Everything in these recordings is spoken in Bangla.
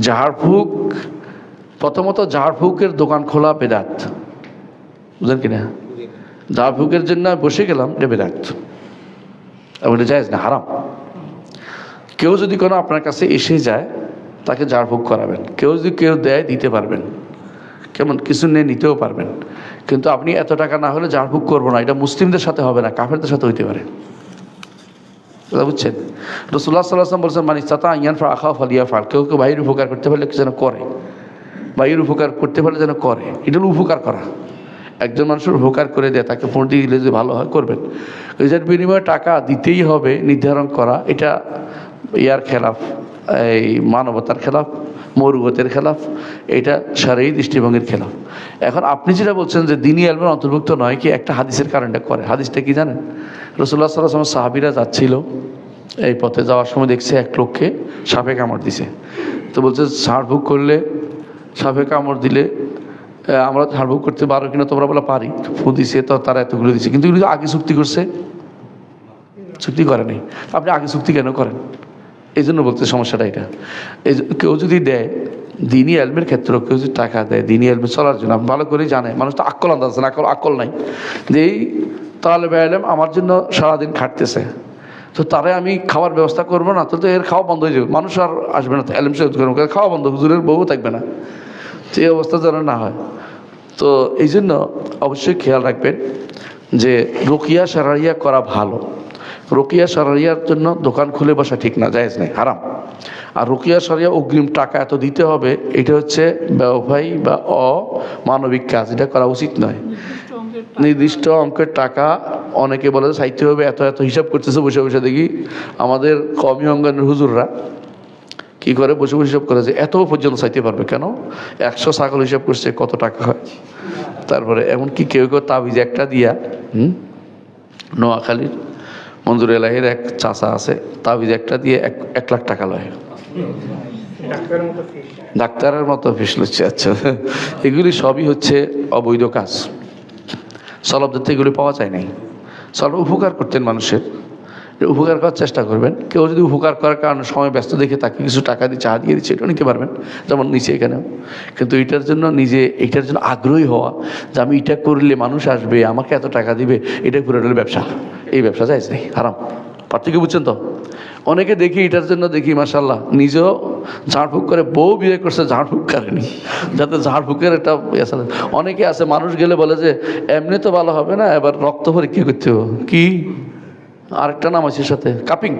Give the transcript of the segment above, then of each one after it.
ঝাড়ফুঁক প্রথমত ঝাড়ফুঁকের দোকান খোলা বেদাত। বুঝলেন কিনা? ঝাড়ফুঁকের জন্য বসে গেলাম এটা বেদাত। এবং এটা যায় না, হারাম। কেউ যদি কোনো আপনার কাছে এসে যায়, তাকে ঝাড়ফুঁক করাবেন। কেউ যদি কেউ দেয়, দিতে পারবেন। কেমন? কিছু নিয়ে নিতেও পারবেন। কিন্তু আপনি এত টাকা না হলে ঝাড়ফুঁক করব না। এটা মুসলিমদের সাথে হবে না, কাফেরদের সাথে হইতে পারে। বুঝছেন? রসুল্লাহ সাল্লাহাম বলছেন মানে চাতা ইয়ান ফা আখা ফালিয়া ফাল কেউ কেউ বাইরের উপকার করতে পারলে যেন করে? বাইরের উপকার করতে পারলে যেন করে? এটা হলো উপকার করা। একজন মানুষের উপকার করে দেয়, তাকে ফোন দিয়ে দিলে যে ভালো হয়, করবেন। এটার বিনিময়ে টাকা দিতেই হবে নির্ধারণ করা, এটা ইয়ার খেলাফ। এই মানবতার খেলাফ, মরুগতের খেলাফ, এটা সারাই দৃষ্টিভঙ্গির খেলাফ। এখন আপনি যেটা বলছেন যে দিনী আলমের অন্তর্ভুক্ত নয় কি একটা হাদিসের কারণটা করে, হাদিসটা কি জানেন? রসুল্লাহ সাল্লাহ সাহাবিরা যাচ্ছিল, এই পথে যাওয়ার সময় দেখছে এক লোককে সাপে কামড় দিছে। তো বলছে ঝাড়ফুঁক করলে সাপে কামড় দিলে আমরা ঝাড়ফুঁক করতে পারো কিনা তোমরা বলে, পারি। ফু দিছে, তো তারা এতগুলো দিছে। কিন্তু আগে চুক্তি করছে, চুক্তি করেনি আপনি আগে চুক্তি কেন করেন? এই জন্য বলতে সমস্যাটা এটা। এই কেউ যদি দেয়, দিনই আলমের ক্ষেত্রেও কেউ যদি টাকা দেয়, দিনই আলমে চলার জন্য ভালো করেই জানে, মানুষ তো আকল আন্দাজ না আকল আকল নাই। যে এই তাহলে আলম আমার জন্য সারাদিন খাটতেছে। তো তারে আমি খাওয়ার ব্যবস্থা করব না, তো তো এর খাওয়া বন্ধ হয়ে যাবে। মানুষ আর আসবে না এলম সে খাওয়া বন্ধ, হুজুরের বউ থাকবে না। তো এই অবস্থা যেন না হয়। তো এই জন্য অবশ্যই খেয়াল রাখবেন যে রুকিয়া সারাইয়া করা ভালো। রুকিয়া সারাইয়ার জন্য দোকান খুলে বসা ঠিক না, জায়েজ নেই, হারাম। আর রুকিয়া সারিয়া অগ্রিম টাকা এত দিতে হবে, এটা হচ্ছে ব্যবসায়ী বা অমানবিক কাজ, এটা করা উচিত নয়। নির্দিষ্ট অঙ্কের টাকা অনেকে বলে সাহিত্য হবে এত এত হিসাব করতেছে, বসে বসে দেখি আমাদের কমি অঙ্গনের হুজুররা কি করে, বসে বসে হিসাব করে যে এত পর্যন্ত চাইতে পারবে কেন? একশো ছাগল হিসাব করছে, কত টাকা হয়? তারপরে এমনকি কেউ কেউ তাবিজ একটা দিয়া, হুম, নোয়াখালীর মঞ্জুর এলাহির এক চাচা আছে তাবিজ একটা দিয়ে এক এক লাখ টাকা লয়। ডাক্তারের মতো ফিস লচ্ছে আচ্ছা। এগুলি সবই হচ্ছে অবৈধ কাজ। সলবদের এগুলি পাওয়া যায় নাই। সলব উপকার করতেন মানুষের। উপকার করার চেষ্টা করবেন। কেউ যদি উপকার করার কারণে সময় ব্যস্ত দেখে তাকে কিছু টাকা দিয়ে চা দিয়ে দিচ্ছে এটাও নিতে পারবেন। যেমন নিচে এখানেও কিন্তু এটার জন্য নিজে, এটার জন্য আগ্রহী হওয়া যে আমি এটা করলে মানুষ আসবে, আমাকে এত টাকা দিবে, এটা করে হলো ব্যবসা। এই ব্যবসা যায় নেই আরাম পার্থক্য বুঝছেন তো? অনেকে দেখি এটার জন্য দেখি মাসাল্লাহ নিজেও ঝাড়ফুঁক করে, বউ বিয়ে করছে ঝাড়ফুঁক করেনি যাতে ঝাড়ফুঁকের একটা ইয়ে অনেকে আছে, মানুষ গেলে বলে যে, এমনি তো ভালো হবে না, এবার রক্ত পরীক্ষা করতে হবে। কি? আরেকটা নাম আছে সাথে, কাপিং।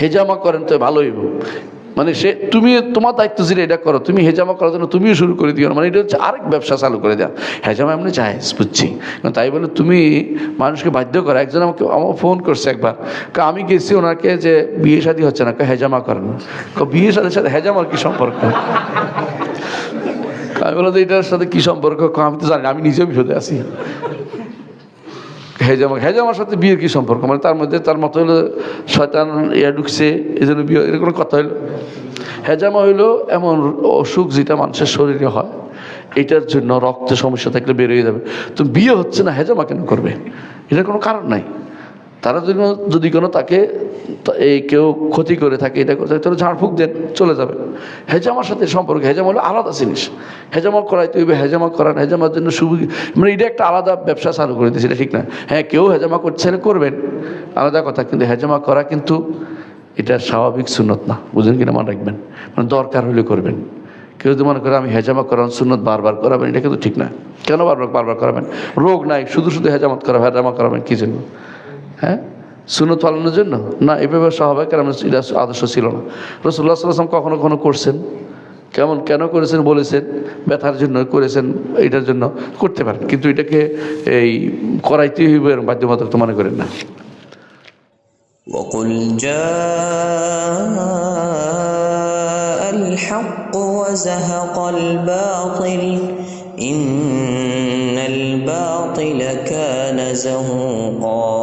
হেজামা করেন তো ভালোই মানে সে, তুমি তোমার দায়িত্ব ছিল এটা করো, তুমি হেজামা করার জন্য তুমিও শুরু করে দিও মানে এটা হচ্ছে আরেক ব্যবসা চালু করে দেওয়া হেজামা এমনি যায় বুঝছি। তাই বলে তুমি মানুষকে বাধ্য করো। একজন আমাকে আমার ফোন করছে একবার আমি গেছি ওনাকে যে বিয়ে শাদী হচ্ছে না হেজামা করেন। বিয়ে শাদীর সাথে হেজামার কি সম্পর্ক? আমি বললাম এটার সাথে কি সম্পর্ক? আমি তো জানি আমি নিজেও বিপদে আছি। হেজামা, হেজামার সাথে বিয়ের কি সম্পর্ক? মানে তার মধ্যে, তার মতো হলো শয়তান ইয়া ঢুকছে, এই জন্য বিয়ে, এরকম কথা হইল হেজামা হইল এমন অসুখ যেটা মানুষের শরীরে হয়, এটার জন্য রক্ত সমস্যা থাকলে বেরিয়ে যাবে। তো বিয়ে হচ্ছে না, হেজামা কেন করবে? এটার কোনো কারণ নাই। তারা জন্য যদি কোনো তাকে এই কেউ ক্ষতি করে থাকে, এটা করে তাহলে ঝাড়ফুঁক দেন চলে যাবে। হেজামার সাথে সম্পর্ক, হেজামা হলো আলাদা জিনিস। হেজামা করাইতে হইবে, হেজামা করান হেজামার জন্য সুবিধা মানে এটা একটা আলাদা ব্যবসা চালু করে দিয়েছে, এটা ঠিক না। হ্যাঁ কেউ হেজামা করছে করবেন। আলাদা কথা, কিন্তু হেজামা করা কিন্তু এটা স্বাভাবিক সুন্নত না। বুঝলেন কিনা? মনে রাখবেন। মানে দরকার হলে করবেন। কেউ যদি মনে করে আমি হেজামা করান সুন্নত বারবার করাবেন, এটা কিন্তু ঠিক না। কেন বারবার বারবার করাবেন? রোগ নাই, শুধু শুধু হেজামত করা হেজামা করাবেন কী জন্য? হ্যাঁ সুনত পালনের জন্য না এভাবে স্বাভাবিক কারণ এটা আদর্শ ছিল না রসুল্লাহ সাল্লাম কখনো কখনো করছেন কেমন কেন করেছেন বলেছেন ব্যথার জন্য করেছেন এটার জন্য করতে পারেন কিন্তু এটাকে এই করাইতেই হইবে এরকম বাধ্যবাধকতা তো মনে করেন না وقل جاء الحق وزهق الباطل إن الباطل كان زهوقا